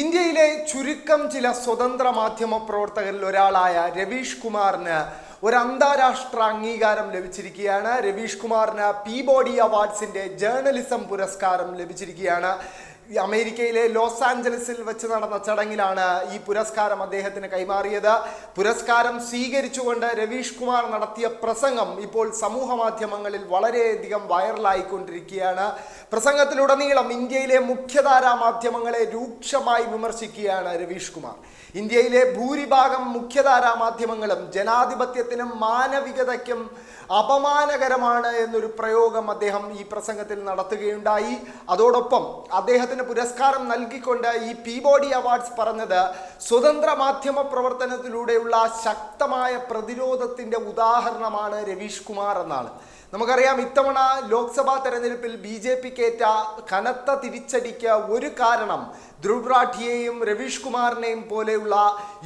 ഇന്ത്യയിലെ ചുരുക്കം ചില സ്വതന്ത്ര മാധ്യമ പ്രവർത്തകരിൽ ഒരാളായ രവീഷ് കുമാറിന് ഒരു അന്താരാഷ്ട്ര അംഗീകാരം ലഭിച്ചിരിക്കുകയാണ്. രവീഷ് കുമാറിന് പി ബോഡി അവാർഡ്സിന്റെ ജേർണലിസം പുരസ്കാരം ലഭിച്ചിരിക്കുകയാണ്. അമേരിക്കയിലെ ലോസ് ആഞ്ചലസിൽ വെച്ച് നടന്ന ചടങ്ങിലാണ് ഈ പുരസ്കാരം അദ്ദേഹത്തിന് കൈമാറിയത്. പുരസ്കാരം സ്വീകരിച്ചുകൊണ്ട് രവീഷ് കുമാർ നടത്തിയ പ്രസംഗം ഇപ്പോൾ സമൂഹ മാധ്യമങ്ങളിൽ വളരെയധികം വൈറലായിക്കൊണ്ടിരിക്കുകയാണ്. പ്രസംഗത്തിലുടനീളം ഇന്ത്യയിലെ മുഖ്യധാരാ മാധ്യമങ്ങളെ രൂക്ഷമായി വിമർശിക്കുകയാണ് രവീഷ് കുമാർ. ഇന്ത്യയിലെ ഭൂരിഭാഗം മുഖ്യധാരാ മാധ്യമങ്ങളും ജനാധിപത്യത്തിനും മാനവികതയ്ക്കും അപമാനകരമാണ് എന്നൊരു പ്രയോഗം അദ്ദേഹം ഈ പ്രസംഗത്തിൽ നടത്തുകയുണ്ടായി. അതോടൊപ്പം അദ്ദേഹത്തിന് പുരസ്കാരം നൽകിക്കൊണ്ട് ഈ പി ബോഡി അവാർഡ്സ് പറഞ്ഞത് സ്വതന്ത്ര മാധ്യമ പ്രവർത്തനത്തിലൂടെയുള്ള ശക്തമായ പ്രതിരോധത്തിന്റെ ഉദാഹരണമാണ് രവീഷ് കുമാർ എന്നാണ്. നമുക്കറിയാം ഇത്തവണ ലോക്സഭാ തെരഞ്ഞെടുപ്പിൽ ബി ജെ പിക്കേറ്റ കനത്ത തിരിച്ചടിക്ക് ഒരു കാരണം ധ്രുവ് റാഠിയെയും രവീഷ് കുമാറിനെയും പോലെയുള്ള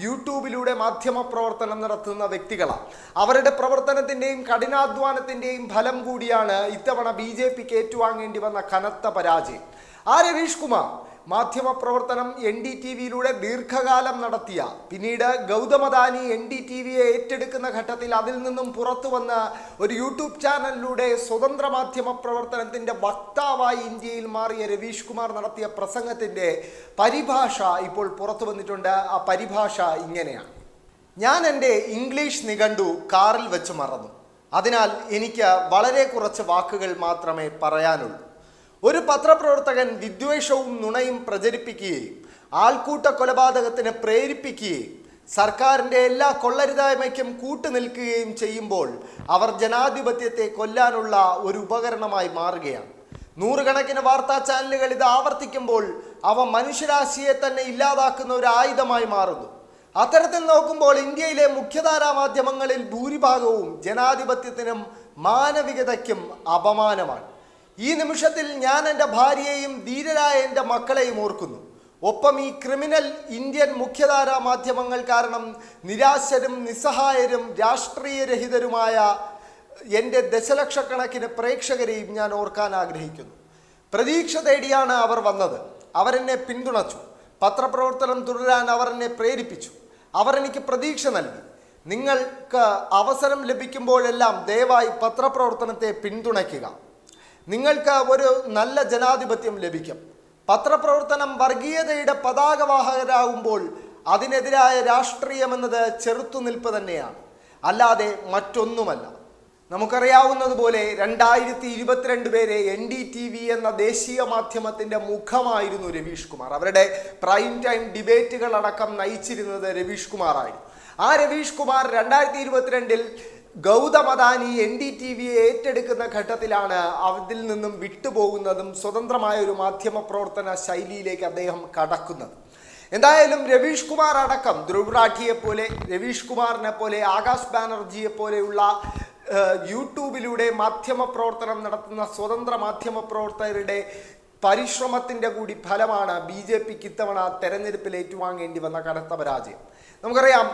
യൂട്യൂബിലൂടെ മാധ്യമ പ്രവർത്തനം നടത്തുന്ന വ്യക്തികളാണ്. അവരുടെ പ്രവർത്തനത്തിന്റെയും കഠിനാധ്വാനത്തിന്റെയും ഫലം കൂടിയാണ് ഇത്തവണ ബി ജെ പിക്ക് ഏറ്റുവാങ്ങേണ്ടി വന്ന കനത്ത പരാജയം. ആ രവീഷ് കുമാർ? മാധ്യമ പ്രവർത്തനം എൻ ഡി ടി വിയിലൂടെ ദീർഘകാലം നടത്തിയ പിന്നീട് ഗൗതമദാനി എൻ ഡി ടി വിയെ ഏറ്റെടുക്കുന്ന ഘട്ടത്തിൽ അതിൽ നിന്നും പുറത്തു വന്ന ഒരു യൂട്യൂബ് ചാനലിലൂടെ സ്വതന്ത്ര മാധ്യമ പ്രവർത്തനത്തിന്റെ വക്താവായി ഇന്ത്യയിൽ മാറിയ രവീഷ് കുമാർ നടത്തിയ പ്രസംഗത്തിന്റെ പരിഭാഷ ഇപ്പോൾ പുറത്തു വന്നിട്ടുണ്ട്. ആ പരിഭാഷ ഇങ്ങനെയാണ്. ഞാൻ എന്റെ ഇംഗ്ലീഷ് നിഘണ്ടു കാറിൽ വെച്ച് മറന്നു. അതിനാൽ എനിക്ക് വളരെ കുറച്ച് വാക്കുകൾ മാത്രമേ പറയാനുള്ളൂ. ഒരു പത്രപ്രവർത്തകൻ വിദ്വേഷവും നുണയും പ്രചരിപ്പിക്കുകയും ആൾക്കൂട്ട കൊലപാതകത്തിന് പ്രേരിപ്പിക്കുകയും സർക്കാരിന്റെ എല്ലാ കൊള്ളരുതായ്മയ്ക്കും കൂട്ടുനിൽക്കുകയും ചെയ്യുമ്പോൾ അവർ ജനാധിപത്യത്തെ കൊല്ലാനുള്ള ഒരു ഉപകരണമായി മാറുകയാണ്. നൂറുകണക്കിന് വാർത്താ ചാനലുകൾ ഇത് ആവർത്തിക്കുമ്പോൾ അവ മനുഷ്യരാശിയെ തന്നെ ഇല്ലാതാക്കുന്ന ഒരു ആയുധമായി മാറുന്നു. അത്തരത്തിൽ നോക്കുമ്പോൾ ഇന്ത്യയിലെ മുഖ്യധാരാ മാധ്യമങ്ങളിൽ ഭൂരിഭാഗവും ജനാധിപത്യത്തിനും മാനവികതയ്ക്കും അപമാനമാണ്. ഈ നിമിഷത്തിൽ ഞാൻ എന്റെ ഭാര്യയെയും ധീരരായ എന്റെ മക്കളെയും ഓർക്കുന്നു. ഒപ്പം ഈ ക്രിമിനൽ ഇന്ത്യൻ മുഖ്യധാരാ മാധ്യമങ്ങൾ കാരണം നിരാശരും നിസ്സഹായരും രാഷ്ട്രീയരഹിതരുമായ എന്റെ ദശലക്ഷക്കണക്കിന് പ്രേക്ഷകരെയും ഞാൻ ഓർക്കാൻ ആഗ്രഹിക്കുന്നു. പ്രതീക്ഷ തേടിയാണ് അവർ വന്നത്. അവരെന്നെ പിന്തുണച്ചു. പത്രപ്രവർത്തനം തുടരാൻ അവർ എന്നെ പ്രേരിപ്പിച്ചു. അവർ എനിക്ക് പ്രതീക്ഷ നൽകി. നിങ്ങൾക്ക് അവസരം ലഭിക്കുമ്പോഴെല്ലാം ദയവായി പത്രപ്രവർത്തനത്തെ പിന്തുണയ്ക്കുക. നിങ്ങൾക്ക് ഒരു നല്ല ജനാധിപത്യം ലഭിക്കും. പത്രപ്രവർത്തനം വർഗീയതയുടെ പതാകവാഹകരാകുമ്പോൾ അതിനെതിരായ രാഷ്ട്രീയമെന്നത് ചെറുത്തുനിൽപ്പ് തന്നെയാണ്. അല്ലാതെ മറ്റൊന്നുമല്ല. നമുക്കറിയാവുന്നതുപോലെ രണ്ടായിരത്തി ഇരുപത്തിരണ്ട് പേരെ എൻ ഡി ടി വി എന്ന ദേശീയ മാധ്യമത്തിന്റെ മുഖമായിരുന്നു രവീഷ് കുമാർ. അവരുടെ പ്രൈം ടൈം ഡിബേറ്റുകൾ അടക്കം നയിച്ചിരുന്നത് രവീഷ് കുമാറായിരുന്നു. ആ രവീഷ് കുമാർ രണ്ടായിരത്തി ഇരുപത്തിരണ്ടിൽ Gautam Adani N D T വിയെ ഏറ്റെടുക്കുന്ന ഘട്ടത്തിലാണ് അതിൽ നിന്നും വിട്ടുപോകുന്നതും സ്വതന്ത്രമായ ഒരു മാധ്യമ പ്രവർത്തന ശൈലിയിലേക്ക് അദ്ദേഹം കടക്കുന്നത്. എന്തായാലും രവീഷ് കുമാർ അടക്കം ധ്രുവ് റാഠിയെ പോലെ രവീഷ് കുമാറിനെ പോലെ ആകാശ് ബാനർജിയെ പോലെയുള്ള യൂട്യൂബിലൂടെ മാധ്യമ പ്രവർത്തനം നടത്തുന്ന സ്വതന്ത്ര മാധ്യമ പ്രവർത്തകരുടെ പരിശ്രമത്തിന്റെ കൂടി ഫലമാണ് ബി ജെ പിക്ക് ഇത്തവണ തെരഞ്ഞെടുപ്പിൽ ഏറ്റുവാങ്ങേണ്ടി വന്ന കനത്ത പരാജയം. നമുക്കറിയാം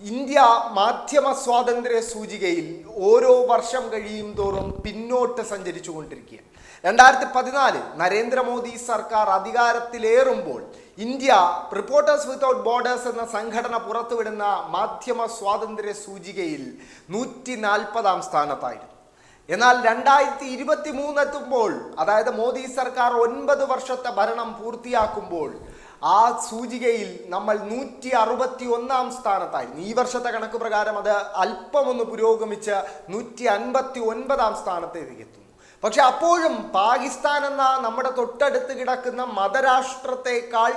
ഇന്ത്യ മാധ്യമ സ്വാതന്ത്ര്യ സൂചികയിൽ ഓരോ വർഷം കഴിയും തോറും പിന്നോട്ട് സഞ്ചരിച്ചു കൊണ്ടിരിക്കുക രണ്ടായിരത്തി പതിനാല് നരേന്ദ്രമോദി സർക്കാർ അധികാരത്തിലേറുമ്പോൾ ഇന്ത്യ റിപ്പോർട്ടേഴ്സ് വിത്തൗട്ട് ബോർഡേഴ്സ് എന്ന സംഘടന പുറത്തുവിടുന്ന മാധ്യമ സ്വാതന്ത്ര്യ സൂചികയിൽ നൂറ്റി നാൽപ്പതാം സ്ഥാനത്തായിരുന്നു. എന്നാൽ രണ്ടായിരത്തി ഇരുപത്തി മൂന്ന് എത്തുമ്പോൾ അതായത് മോദി സർക്കാർ ഒൻപത് വർഷത്തെ ഭരണം പൂർത്തിയാക്കുമ്പോൾ ആ സൂചികയിൽ നമ്മൾ നൂറ്റി അറുപത്തി ഒന്നാം സ്ഥാനത്തായിരുന്നു. ഈ വർഷത്തെ കണക്ക് പ്രകാരം അത് അല്പമൊന്ന് പുരോഗമിച്ച് നൂറ്റി അൻപത്തി ഒൻപതാം സ്ഥാനത്തേക്ക് എത്തുന്നു. പക്ഷെ അപ്പോഴും പാകിസ്ഥാൻ എന്ന നമ്മുടെ തൊട്ടടുത്ത് കിടക്കുന്ന മതരാഷ്ട്രത്തെക്കാൾ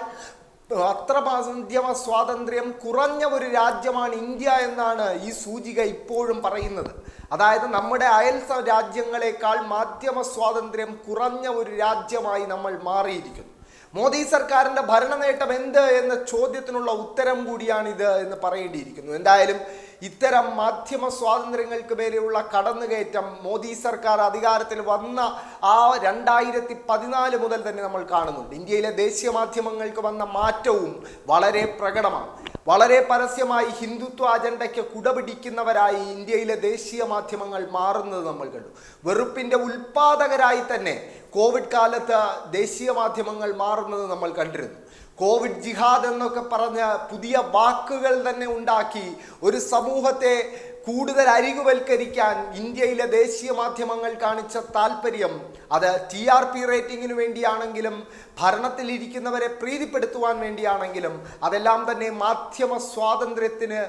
അത്ര മാധ്യമ സ്വാതന്ത്ര്യം കുറഞ്ഞ ഒരു രാജ്യമാണ് ഇന്ത്യ എന്നാണ് ഈ സൂചിക ഇപ്പോഴും പറയുന്നത്. അതായത് നമ്മുടെ അയൽ രാജ്യങ്ങളെക്കാൾ മാധ്യമ സ്വാതന്ത്ര്യം കുറഞ്ഞ ഒരു രാജ്യമായി നമ്മൾ മാറിയിരിക്കുന്നു. മോദി സർക്കാരിന്റെ ഭരണ നേട്ടം എന്ത് എന്ന ചോദ്യത്തിനുള്ള ഉത്തരം കൂടിയാണിത് എന്ന് പറയേണ്ടിയിരിക്കുന്നു. എന്തായാലും ഇത്തരം മാധ്യമ സ്വാതന്ത്ര്യങ്ങൾക്ക് മേലെയുള്ള കടന്നുകയറ്റം മോദി സർക്കാർ അധികാരത്തിൽ വന്ന ആ രണ്ടായിരത്തി പതിനാല് മുതൽ തന്നെ നമ്മൾ കാണുന്നുണ്ട്. ഇന്ത്യയിലെ ദേശീയ മാധ്യമങ്ങൾക്ക് വന്ന മാറ്റവും വളരെ പ്രകടമാണ്. വളരെ പരസ്യമായി ഹിന്ദുത്വ അജണ്ടയ്ക്ക് കുടപിടിക്കുന്നവരായി ഇന്ത്യയിലെ ദേശീയ മാധ്യമങ്ങൾ മാറുന്നത് നമ്മൾ കണ്ടു. വെറുപ്പിന്റെ ഉൽപാദകരായി തന്നെ കോവിഡ് കാലത്ത് ദേശീയ മാധ്യമങ്ങൾ മാറുന്നത് നമ്മൾ കണ്ടിരുന്നു. കോവിഡ് ജിഹാദ് എന്നൊക്കെ പറഞ്ഞ് പുതിയ വാക്കുകൾ തന്നെ ഉണ്ടാക്കി ഒരു സമൂഹത്തെ കൂടുതൽ അരികുവൽക്കരിക്കാൻ ഇന്ത്യയിലെ ദേശീയ മാധ്യമങ്ങൾ കാണിച്ച താല്പര്യം അത് ടി ആർ പി റേറ്റിംഗിന് വേണ്ടിയാണെങ്കിലും ഭരണത്തിലിരിക്കുന്നവരെ പ്രീതിപ്പെടുത്തുവാൻ വേണ്ടിയാണെങ്കിലും അതെല്ലാം തന്നെ മാധ്യമ സ്വാതന്ത്ര്യത്തിന്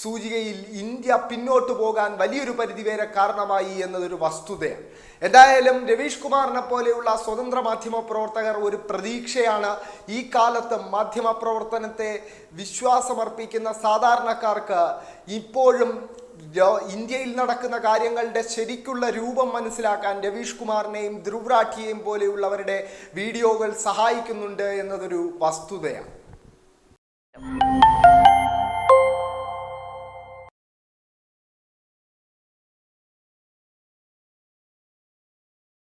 സൂചികയിൽ ഇന്ത്യ പിന്നോട്ട് പോകാൻ വലിയൊരു പരിധിവരെ കാരണമായി എന്നതൊരു വസ്തുതയാണ്. എന്തായാലും രവീഷ് കുമാറിനെ പോലെയുള്ള സ്വതന്ത്ര മാധ്യമ പ്രവർത്തകർ ഒരു പ്രതീക്ഷയാണ് ഈ കാലത്ത് മാധ്യമ പ്രവർത്തനത്തെ വിശ്വാസമർപ്പിക്കുന്ന സാധാരണക്കാർക്ക് ഇപ്പോഴും ഇന്ത്യയിൽ നടക്കുന്ന കാര്യങ്ങളുടെ ശരിക്കുള്ള രൂപം മനസ്സിലാക്കാൻ രവീഷ് കുമാറിനെയും ധ്രുവ്രാഠിയെയും പോലെയുള്ളവരുടെ വീഡിയോകൾ സഹായിക്കുന്നുണ്ട് എന്നതൊരു വസ്തുതയാണ്.